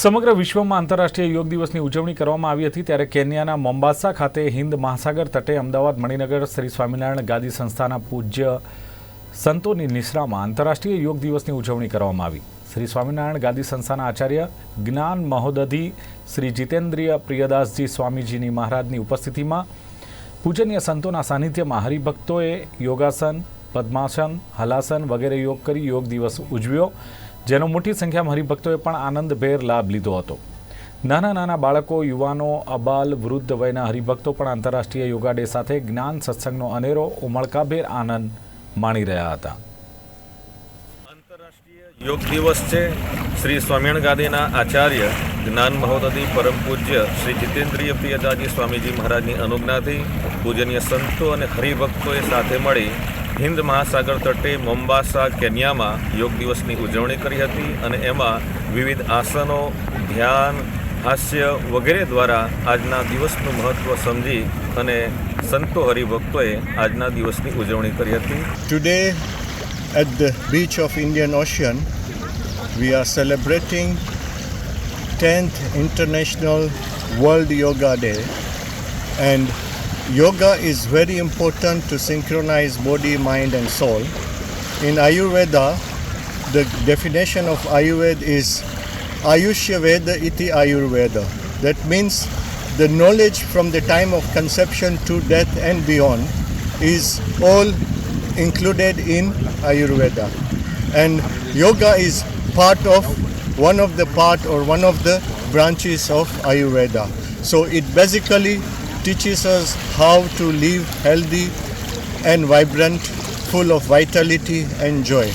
સમગ્ર વિશ્વમાં આંતરરાષ્ટ્રીય યોગ દિવસની ઉજવણી કરવામાં આવી હતી ત્યારે કેન્યાના મોમ્બાસા ખાતે હિન્દ મહાસાગર તટે અમદાવાદ મણિનગર શ્રી સ્વામિનારાયણ ગાદી સંસ્થાના પૂજ્ય સંતોની નિશ્રામાં આંતરરાષ્ટ્રીય યોગ દિવસની ઉજવણી કરવામાં આવી. શ્રી સ્વામિનારાયણ ગાદી સંસ્થાના આચાર્ય જ્ઞાન મહોદધિ, શ્રી જીતેન્દ્રિય પ્રિયદાસજી સ્વામીજીની મહારાજની ઉપસ્થિતિમાં પૂજનીય સંતોના સાનિધ્યમાં હરિભક્તોએ યોગાસન પદ્માસન, હલાસન વગેરે યોગ કરી યોગ દિવસ ઉજવ્યો, જેનો મોટી સંખ્યામાં હરિભક્તોએ પણ આનંદભેર લાભ લીધો હતો. નાના નાના બાળકો, યુવાનો, અબાલ, વૃદ્ધ વયના હરિભક્તો પણ આંતરરાષ્ટ્રીય યોગા ડે સાથે જ્ઞાન સત્સંગનો અનેરો ઉમળકાભેર આનંદ માણી રહ્યા હતા. યોગ દિવસ છે. શ્રી સ્વામિનારાયણ ગાંધીના આચાર્ય જ્ઞાન મહોદધિ પરમ પૂજ્ય શ્રી જીતેન્દ્રિય પ્રિયદાજી સ્વામીજી મહારાજની અનુજ્ઞાથી પૂજનીય સંતો અને હરિભક્તોએ સાથે મળી હિન્દ મહાસાગર તટે મોમ્બાસા કેન્યામાં યોગ દિવસની ઉજવણી કરી હતી અને એમાં વિવિધ આસનો ધ્યાન હાસ્ય વગેરે દ્વારા આજના દિવસનું મહત્ત્વ સમજી અને સંતો હરિભક્તોએ આજના દિવસની ઉજવણી કરી હતી Today, at the beach of Indian Ocean, we are celebrating 10th International World Yoga Day. And yoga is very important to synchronize body, mind, and soul. In Ayurveda, the definition of Ayurveda is Ayushya Veda iti Ayurveda. That means the knowledge from the time of conception to death and beyond is all included in Ayurveda. And yoga is part of one of the part or one of the branches of Ayurveda. So it basically teaches us how to live healthy and vibrant, full of vitality and joy.